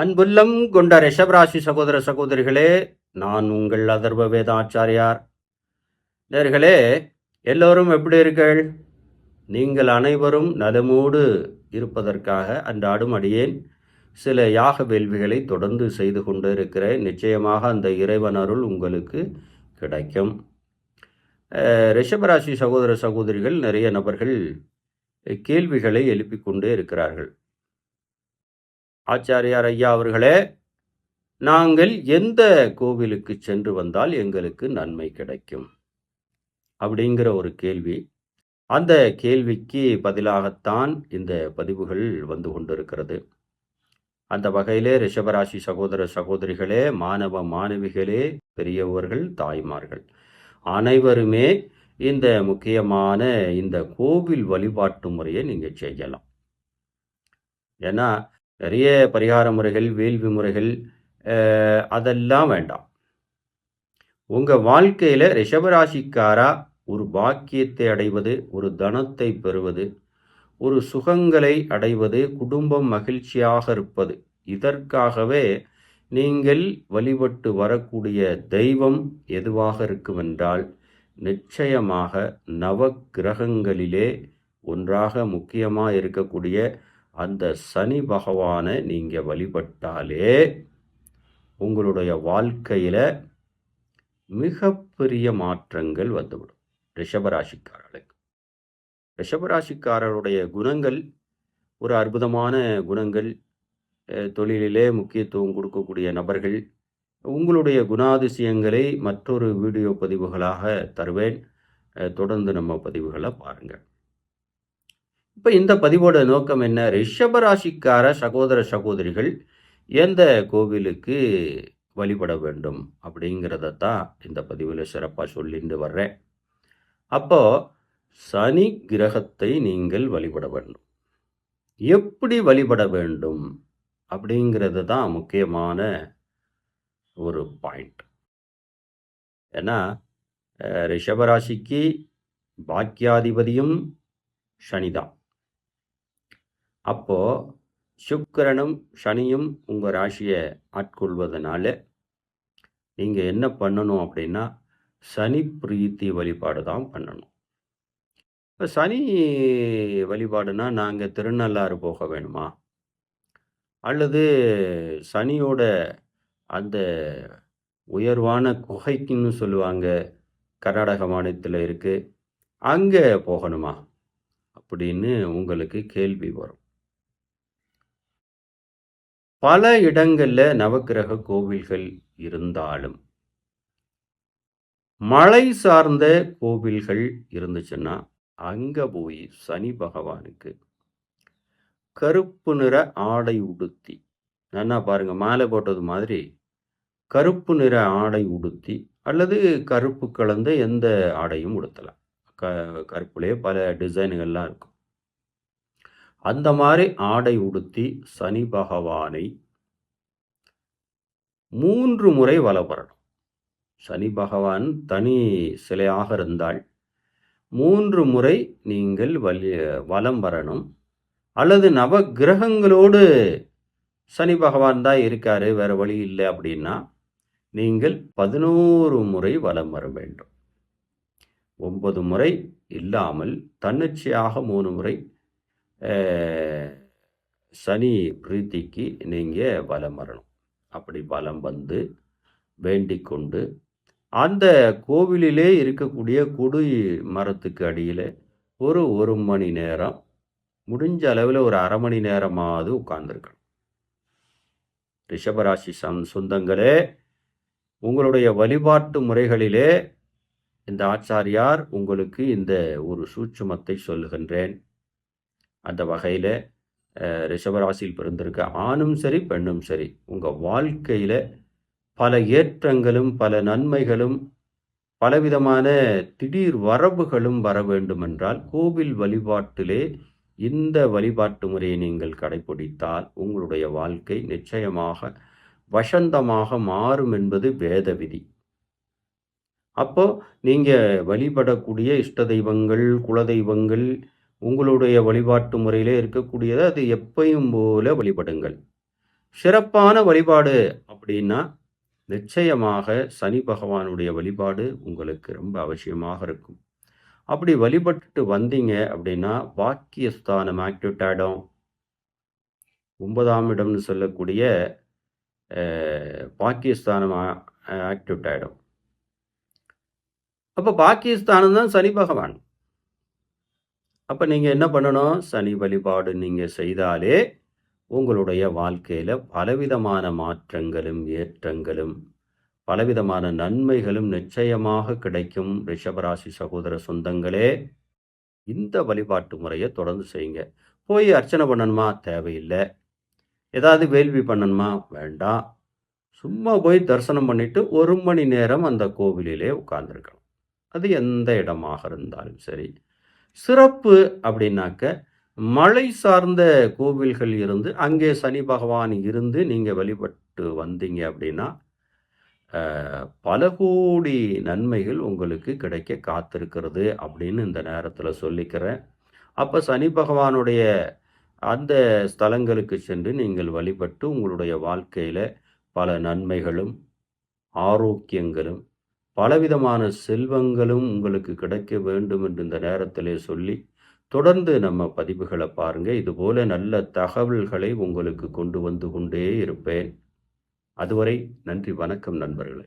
அன்புள்ளம் கொண்ட ரிஷபராசி சகோதர சகோதரிகளே நான் உங்கள் அதர்வ வேதாச்சாரியார். நேர்களே எல்லோரும் எப்படி இருக்கீர்கள்? நீங்கள் அனைவரும் நலமோடு இருப்பதற்காக அன்றாடும் அடியேன் சில யாக வேள்விகளை தொடர்ந்து செய்து கொண்டு இருக்கிறேன் நிச்சயமாக அந்த இறைவன் அருள் உங்களுக்கு கிடைக்கும். ரிஷபராசி சகோதர சகோதரிகள் நிறைய நபர்கள் கேள்விகளை எழுப்பிக்கொண்டே இருக்கிறார்கள். ஆச்சாரியார் ஐயா அவர்களே நாங்கள் எந்த கோவிலுக்கு சென்று வந்தால் எங்களுக்கு நன்மை கிடைக்கும்? அப்படிங்கிற ஒரு கேள்வி. அந்த கேள்விக்கு பதிலாகத்தான் இந்த பதிவுகள் வந்து கொண்டிருக்கிறது. அந்த வகையிலே ரிஷபராசி சகோதர சகோதரிகளே மாணவ மாணவிகளே பெரியவர்கள் தாய்மார்கள் அனைவருமே இந்த முக்கியமான இந்த கோவில் வழிபாட்டு முறையை நீங்கள் செய்யலாம். ஏன்னா நிறைய பரிகார முறைகள் வேள்வி முறைகள் அதெல்லாம் வேண்டாம். உங்கள் வாழ்க்கையில் ரிஷபராசிக்காரா ஒரு பாக்கியத்தை அடைவது ஒரு தனத்தை பெறுவது ஒரு சுகங்களை அடைவது குடும்பம் மகிழ்ச்சியாக இருப்பது இதற்காகவே நீங்கள் வழிபட்டு வரக்கூடிய தெய்வம் எதுவாக இருக்குமென்றால் நிச்சயமாக நவ கிரகங்களிலே ஒன்றாக முக்கியமாக இருக்கக்கூடிய அந்த சனி பகவானை நீங்கள் வழிபட்டாலே உங்களுடைய வாழ்க்கையில் மிகப்பெரிய மாற்றங்கள் வந்துவிடும். ரிஷபராசிக்காரர்களுக்கு. ரிஷபராசிக்காரருடைய குணங்கள் ஒரு அற்புதமான குணங்கள் தொழிலிலே முக்கியத்துவம் கொடுக்கக்கூடிய நபர்கள் உங்களுடைய குணாதிசயங்களை மற்றொரு வீடியோ பதிவுகளாக தருவேன். தொடர்ந்து நம்ம பதிவுகளை பாருங்கள். இப்போ இந்த பதிவோட நோக்கம் என்ன? ரிஷபராசிக்கார சகோதர சகோதரிகள் எந்த கோவிலுக்கு வழிபட வேண்டும் அப்படிங்கிறத தான் இந்த பதிவில் சிறப்பாக சொல்லிட்டு வர்றேன். அப்போ சனி கிரகத்தை நீங்கள் வழிபட வேண்டும். எப்படி வழிபட வேண்டும் அப்படிங்கிறது தான் முக்கியமான ஒரு பாயிண்ட். ஏன்னா ரிஷபராசிக்கு பாக்கியாதிபதியும் சனிதான். அப்போது சுக்கரனும் சனியும் உங்கள் ராசியை ஆட்கொள்வதனால நீங்கள் என்ன பண்ணணும் அப்படின்னா சனி பிரீத்தி வழிபாடு தான் பண்ணணும். இப்போ சனி வழிபாடுனா நாங்கள் திருநள்ளாறு போக வேணுமா? அல்லது சனியோட அந்த உயர்வான குகைக்குன்னு சொல்லுவாங்க கர்நாடக மாநிலத்தில் இருக்குது அங்கே போகணுமா? அப்படின்னு உங்களுக்கு கேள்வி வரும். பல இடங்களில் நவக்கிரக கோவில்கள் இருந்தாலும் மலை சார்ந்த கோவில்கள் இருந்துச்சுன்னா அங்கே போய் சனி பகவானுக்கு கருப்பு நிற ஆடை உடுத்தி நல்லா பாருங்க மாலை போட்டது மாதிரி கருப்பு நிற ஆடை உடுத்தி அல்லது கருப்பு கலந்த எந்த ஆடையும் உடுத்தலாம். க கருப்புலேயே பல டிசைனுகள்லாம் இருக்கும். அந்த மாதிரி ஆடை உடுத்தி சனி பகவானை மூன்று முறை வலம் வரணும் சனி பகவான் தனி சிலையாக இருந்தால் மூன்று முறை நீங்கள் வலி வலம் வரணும். அல்லது நவ கிரகங்களோடு சனி பகவான் தான் இருக்காரு வேற வழி இல்லை அப்படின்னா நீங்கள் பதினோரு முறை வலம் வர வேண்டும். ஒன்பது முறை இல்லாமல் தன்னிச்சையாக மூணு முறை சனி பிரீத்திக்கு நீங்கள் வலம் வரணும். அப்படி வலம் வந்து வேண்டிக் கொண்டு அந்த கோவிலிலே இருக்கக்கூடிய கொடி மரத்துக்கு அடியில் ஒரு ஒரு மணி நேரம் முடிஞ்ச அளவில் ஒரு அரை மணி நேரமாவது உட்கார்ந்துருக்கணும். ரிஷபராசி சம் சொந்தங்களே உங்களுடைய வழிபாட்டு முறைகளிலே இந்த ஆச்சாரியார் உங்களுக்கு இந்த ஒரு சூட்சுமத்தை சொல்லுகின்றேன். அந்த வகையில் ரிஷபராசியில் பிறந்திருக்க ஆணும் சரி பெண்ணும் சரி உங்கள் வாழ்க்கையில் பல ஏற்றங்களும் பல நன்மைகளும் பலவிதமான திடீர் வரவுகளும் வர வேண்டுமென்றால் கோவில் வழிபாட்டிலே இந்த வழிபாட்டு முறையை நீங்கள் கடைபிடித்தால் உங்களுடைய வாழ்க்கை நிச்சயமாக வசந்தமாக மாறும் என்பது வேத விதி. அப்போ நீங்கள் வழிபடக்கூடிய இஷ்ட தெய்வங்கள் குலதெய்வங்கள் உங்களுடைய வழிபாட்டு முறையிலே இருக்கக்கூடியது அது எப்பையும் போல வழிபடுங்கள். சிறப்பான வழிபாடு அப்படின்னா நிச்சயமாக சனி பகவானுடைய வழிபாடு உங்களுக்கு ரொம்ப அவசியமாக இருக்கும். அப்படி வழிபட்டுட்டு வந்தீங்க அப்படின்னா வாக்கியஸ்தானம் ஆக்டிவேட் ஆகிடும் ஒன்பதாம் இடம்னு சொல்லக்கூடிய பாக்கியஸ்தானம் ஆக்டிவேட் ஆகிடும் அப்போ பாக்கியஸ்தானம் தான் சனி பகவான். அப்போ நீங்கள் என்ன பண்ணணும்? சனி வழிபாடு நீங்கள் செய்தாலே உங்களுடைய வாழ்க்கையில் பலவிதமான மாற்றங்களும் ஏற்றங்களும் பலவிதமான நன்மைகளும் நிச்சயமாக கிடைக்கும். ரிஷபராசி சகோதர சொந்தங்களே இந்த வழிபாட்டு முறையை தொடர்ந்து செய்யுங்க. போய் அர்ச்சனை பண்ணணுமா? தேவையில்லை. ஏதாவது வேள்வி பண்ணணுமா? வேண்டாம். சும்மா போய் தரிசனம் பண்ணிட்டு ஒரு மணி நேரம் அந்த கோவிலிலே உட்கார்ந்துருக்கணும். அது எந்த இடமாக இருந்தாலும் சரி. சிறப்பு அப்படின்னாக்க மலை சார்ந்த கோவில்கள் இருந்து அங்கே சனி பகவான் இருந்து நீங்கள் வழிபட்டு வந்தீங்க அப்படின்னா பல கோடி நன்மைகள் உங்களுக்கு கிடைக்க காத்திருக்கிறது அப்படின்னு இந்த நேரத்தில் சொல்லிக்கிறேன். அப்போ சனி பகவானுடைய அந்த ஸ்தலங்களுக்கு சென்று நீங்கள் வழிபட்டு உங்களுடைய வாழ்க்கையில் பல நன்மைகளும் ஆரோக்கியங்களும் பலவிதமான செல்வங்களும் உங்களுக்கு கிடைக்க வேண்டும் என்று இந்த நேரத்திலே சொல்லி தொடர்ந்து நம்ம பதிவுகளை பாருங்கள் இதுபோல நல்ல தகவல்களை உங்களுக்கு கொண்டு வந்து கொண்டே இருப்பேன். அதுவரை நன்றி வணக்கம் நண்பர்களே.